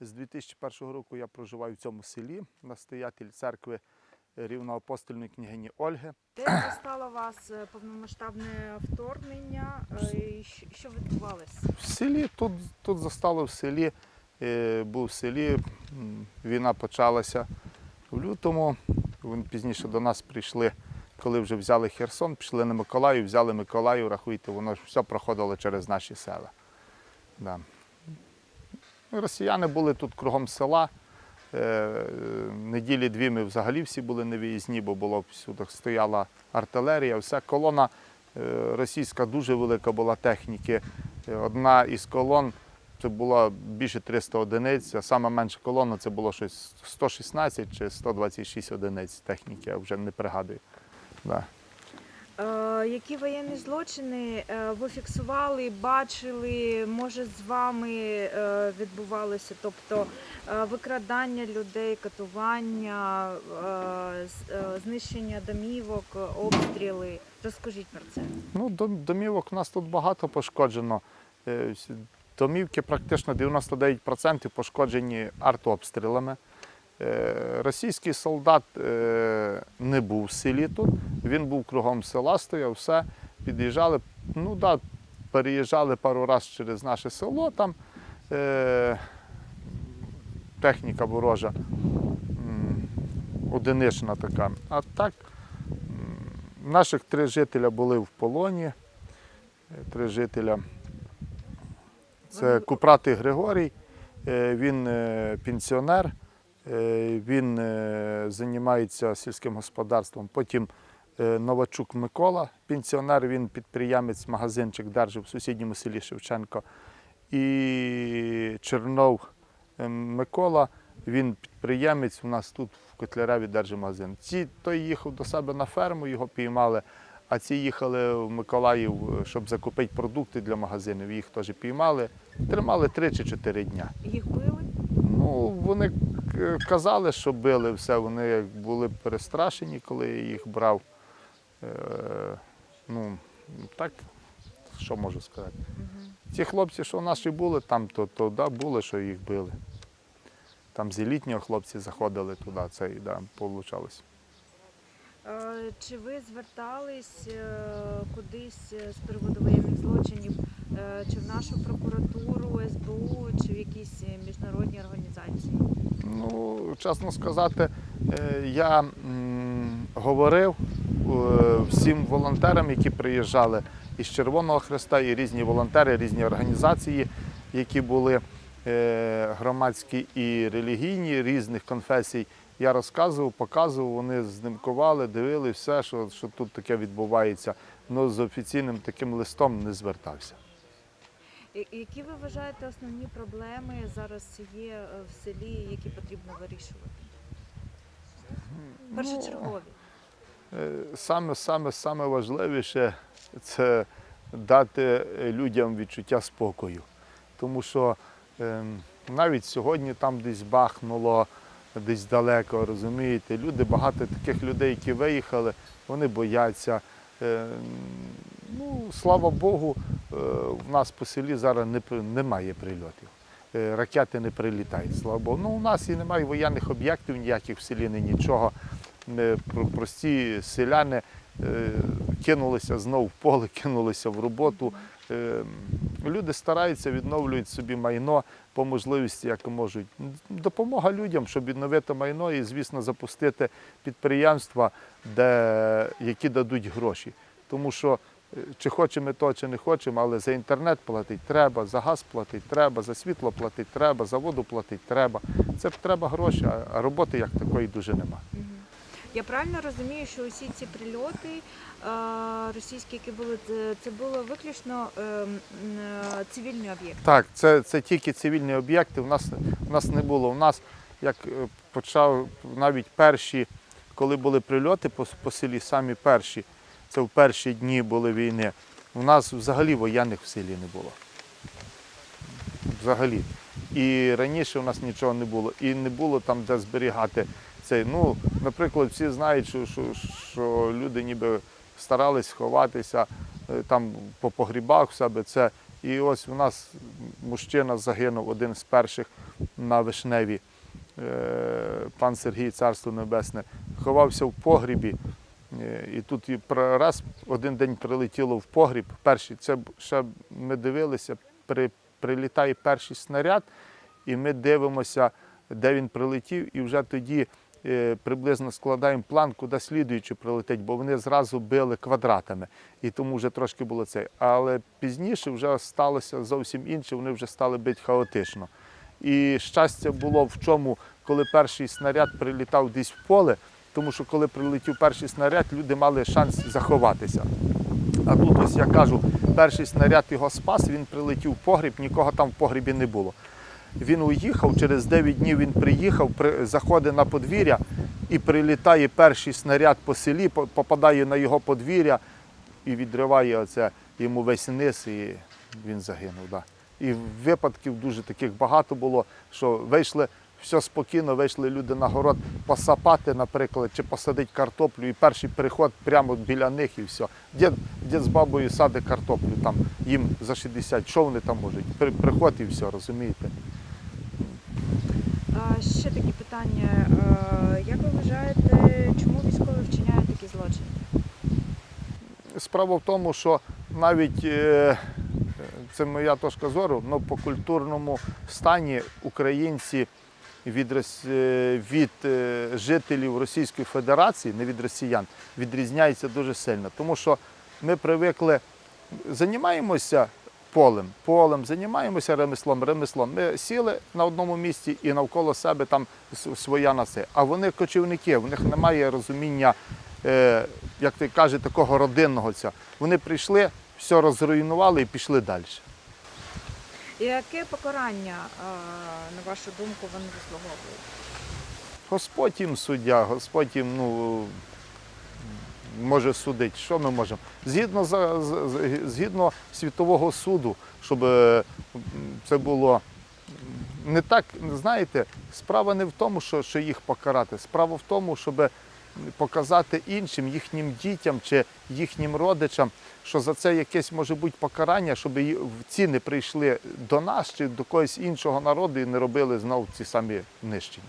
З 2001 року я проживаю в цьому селі, настоятель церкви рівноапостольної княгині Ольги. Де застало вас е, повномасштабне вторгнення? Е, і Що відбувалося? В селі тут, тут застало в селі, е, був в селі, війна почалася в лютому. Вони пізніше до нас прийшли, коли вже взяли Херсон, пішли на Миколаїв, взяли Миколаїв, рахуйте, воно ж все проходило через наші села. Да. Росіяни були тут кругом села. Е, Неділі дві ми взагалі всі були на виїзні, бо було всюди стояла артилерія, вся колона е, російська дуже велика була техніки. Е, Одна із колон це було більше 300 одиниць, а сама менша колона це було щось 116 чи 126 одиниць техніки, я вже не пригадую. Да. Е, Які воєнні злочини е, ви фіксували, бачили, може з вами е, відбувалося? Тобто викрадання людей, катування, знищення домівок, обстріли. Розкажіть про це. Ну, домівок у нас тут багато пошкоджено. Домівки практично 99% пошкоджені артобстрілами. Е, Російський солдат е, не був в селі тут, він був кругом села, стояв, все. Під'їжджали, ну да, переїжджали пару разів через наше село, там е, техніка ворожа, одинична така. А так наших три жителя були в полоні. Три жителя. Це Купратий Григорій, він пенсіонер, він е, займається сільським господарством. Потім е, Новачук Микола, пенсіонер, він підприємець, магазинчик держив в сусідньому селі Шевченко. І Чернов е, Микола, він підприємець, у нас тут в Котляреві держить магазин. Ці, той їхав до себе на ферму, його піймали, а ці їхали в Миколаїв, е, щоб закупити продукти для магазинів. Їх теж піймали. Тримали 3 чи 4 дня. Їх били? Ну, вони казали, що били все. Вони були перестрашені, коли я їх брав. Е, ну, так, що можу сказати. Ті хлопці, що наші були там, то, то да, були, що їх били. Там з елітнього хлопці заходили туди, це і да, вийшло. Е, Чи ви звертались е, кудись е, з приводу воєнних злочинів, е, чи в нашу прокуратуру, СБУ, чи в якісь е, міжнародні організації? Ну, чесно сказати, е, я говорив е, всім волонтерам, які приїжджали із Червоного Хреста, і різні волонтери, різні організації, які були е, громадські і релігійні різних конфесій. Я розказував, показував, вони знімкували, дивили все, що, що тут таке відбувається. але з офіційним таким листом не звертався. Які ви вважаєте основні проблеми зараз є е, в селі, які потрібно вирішувати? Першочергові. Е, Саме, саме, саме важливіше це дати людям відчуття спокою. Тому що ем, навіть сьогодні там десь бахнуло, десь далеко, розумієте, люди, багато таких людей, які виїхали, вони бояться. Ем, Ну, слава Богу, е, в нас по селі зараз не, немає прильотів. Е, Ракети не прилітають, слава Богу. Ну, у нас і немає воєнних об'єктів ніяких в селі, ні нічого. Прості селяни е, кинулися знов в поле, кинулися в роботу. Люди стараються, відновлюють собі майно по можливості, як можуть. Допомога людям, щоб відновити майно і, звісно, запустити підприємства, де, які дадуть гроші. Тому що чи хочемо ми то, чи не хочемо, але за інтернет платити треба, за газ платити треба, за світло платити треба, за воду платити треба. Це треба гроші, а- роботи як такої дуже нема. Я правильно розумію, що усі ці прильоти е, російські, які були, це, було виключно е, м, е, цивільний об'єкт. Так, це, це тільки цивільні об'єкти. У нас, у нас не було. У нас, як е, почав навіть перші, коли були прильоти по, по селі, самі перші, це в перші дні були війни, у нас взагалі воєнних в селі не було. Взагалі. І раніше у нас нічого не було. І не було там, де зберігати цей. Ну, наприклад, всі знають, що, що, що люди ніби старались ховатися е, там по погрібах в себе. Це. І ось у нас мужчина загинув один з перших на Вишневі, е, пан Сергій Царство Небесне, ховався в погрібі. Е, І тут раз один день прилетіло в погріб. Перший, це ще ми дивилися, при, прилітає перший снаряд, і ми дивимося, де він прилетів, і вже тоді е, приблизно складаємо план, куди слідуючи прилетить, бо вони зразу били квадратами. І тому вже трошки було це. Але пізніше вже сталося зовсім інше, вони вже стали бити хаотично. І щастя було в чому, коли перший снаряд прилітав десь в поле, тому що коли прилетів перший снаряд, люди мали шанс заховатися. А тут ось я кажу, перший снаряд його спас, він прилетів в погріб, нікого там в погрібі не було. Він уїхав, через 9 днів він приїхав, при- заходить на подвір'я і прилітає перший снаряд по селі, попадає на його подвір'я і відриває оце йому весь низ, і він загинув. Да. І випадків дуже таких багато було, що вийшли все спокійно, вийшли люди на город посапати, наприклад, чи посадити картоплю, і перший приход прямо біля них і все. Дід, дід з бабою садить картоплю, там їм за 60, що вони там можуть? При- Приход і все, розумієте? А, ще такі питання. Як ви вважаєте, чому військові вчиняють такі злочини? Справа в тому, що навіть е, це моя точка зору, але по культурному стані українці від, е, від е, жителів Російської Федерації, не від росіян, відрізняються дуже сильно. Тому що ми привикли, займаємося полем, полем, займаємося ремеслом, ремеслом. Ми сіли на одному місці і навколо себе там своя насе. А вони кочівники, в них немає розуміння е, як ти каже, такого родинного ця. Вони прийшли, все розруйнували і пішли далі. Яке покарання, на вашу думку, вони заслуговують? Господь їм суддя, Господь їм ну, може судити. Що ми можемо? Згідно, згідно світового суду, щоб е, це було не так, знаєте, справа не в тому, що, що їх покарати. Справа в тому, щоб показати іншим, їхнім дітям чи їхнім родичам, що за це якесь може бути покарання, щоб ці не прийшли до нас чи до когось іншого народу і не робили знову ці самі нищення.